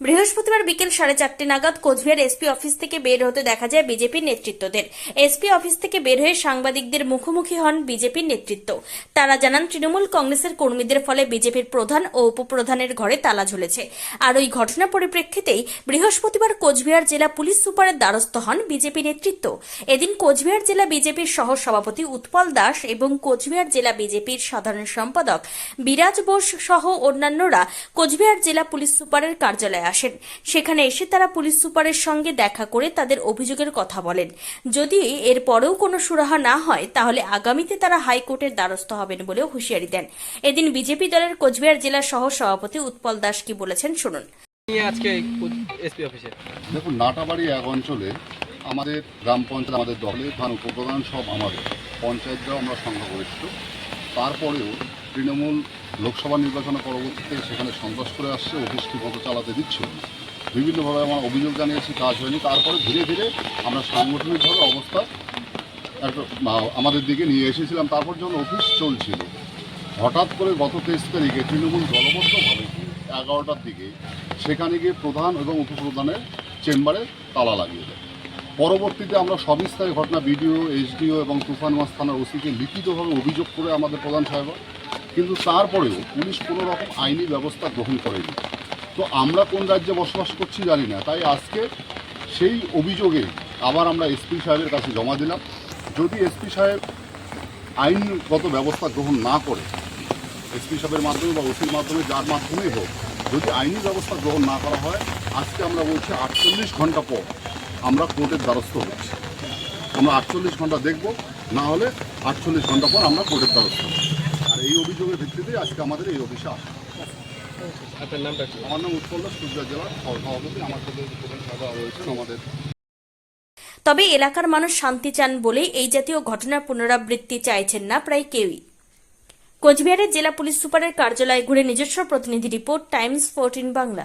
বৃহস্পতিবার বিকেল সাড়ে চারটে নাগাদ কোচবিহার এসপি অফিস থেকে বের হতে দেখা যায় বিজেপির নেতৃত্বদের। এসপি অফিস থেকে বের হয়ে সাংবাদিকদের মুখোমুখি হন বিজেপির নেতৃত্ব। তারা জানান, তৃণমূল কংগ্রেসের কর্মীদের ফলে বিজেপির প্রধান ও উপপ্রধানের ঘরে তালা ঝুলেছে। আর ওই ঘটনা পরিপ্রেক্ষিতেই বৃহস্পতিবার কোচবিহার জেলা পুলিশ সুপারের দ্বারস্থ হন বিজেপি নেতৃত্ব। এদিন কোচবিহার জেলা বিজেপির সহ সভাপতি উৎপল দাস এবং কোচবিহার জেলা বিজেপির সাধারণ সম্পাদক বিরাজ বোস সহ অন্যান্যরা কোচবিহার জেলা পুলিশ সুপারের কার্যালয়ে আসেন সেখানে এসে তারা পুলিশ সুপারের সঙ্গে দেখা করে তাদের অভিযোগের কথা বলেন। যদি এর পরেও কোনো সুরাহা না হয় তাহলে আগামীতে তারা হাইকোর্টের দ্বারস্থ হবেন বলেও হুঁশিয়ারি দেন। এদিন বিজেপি দলের কোচবিহার জেলা সহ সভাপতি উৎপল দাস কি বলেছেন শুনুন। আজকে এসপি অফিসে? দেখুন নাটাবাড়ি এক অঞ্চলে আমাদের গ্রাম পঞ্চায়েত আমাদের দলে ধান উপপ্রধান সব আমাদের। পঞ্চায়েতরাও আমরা সংখ্যাগরিষ্ঠ তারপরেও তৃণমূল লোকসভা নির্বাচনের পরবর্তীতে সেখানে সন্ত্রাস করে আসছে, অফিস মতো চালাতে দিচ্ছে বিভিন্নভাবে আমার অভিযোগ জানিয়েছি, কাজ হয়নি। তারপরে ধীরে ধীরে আমরা সাংগঠনিকভাবে অবস্থা আমাদের দিকে নিয়ে এসেছিলাম। তারপর যখন অফিস চলছিল, হঠাৎ করে গত তেইশ তারিখে তৃণমূল দলবদ্ধভাবে এগারোটার দিকে সেখানে গিয়ে প্রধান এবং উপপ্রধানের চেম্বারে তালা লাগিয়ে দেয়। পরবর্তীতে আমরা সবিস্তারে ঘটনা, বিডিও এইচডিও এবং তুফানগঞ্জ থানার ওসিকে লিখিতভাবে অভিযোগ করে আমাদের প্রধান সাহেব কিন্তু তারপরেও পুলিশ কোনো রকম আইনি ব্যবস্থা গ্রহণ করেনি। তো আমরা কোন রাজ্যে বসবাস করছি জানি না। তাই আজকে সেই অভিযোগে আবার আমরা এসপি সাহেবের কাছে জমা দিলাম। যদি এসপি সাহেব আইনগত ব্যবস্থা গ্রহণ না করে, এসপি সাহেবের মাধ্যমে বা ওসির মাধ্যমে, যার মাধ্যমেই হোক, যদি আইনি ব্যবস্থা গ্রহণ না করা হয়, আজকে আমরা বলছি আটচল্লিশ ঘণ্টা পর আমরা কোর্টের দ্বারস্থ হচ্ছি। আমরা আটচল্লিশ ঘণ্টা দেখব, না হলে আটচল্লিশ ঘণ্টা পর আমরা কোর্টের দ্বারস্থ আর এই অভিযোগের ভিত্তিতে আজকে আমাদের এই অফিসে আসা। আপনার নামটা কি? আমার নাম উৎপল দাস কুচবিহার জেলার সভাপতি। আমার সাথে প্রধান সাহেব রয়েছেন আমাদের। তবে এলাকার মানুষ শান্তি চান বলেই এই জাতীয় ঘটনার পুনরাবৃত্তি চাইছেন না প্রায় কেউই। কোচবিহারের জেলা পুলিশ সুপারের কার্যালয়ে ঘুরে নিজস্ব প্রতিনিধি রিপোর্ট টাইমস ফোরটিন বাংলা।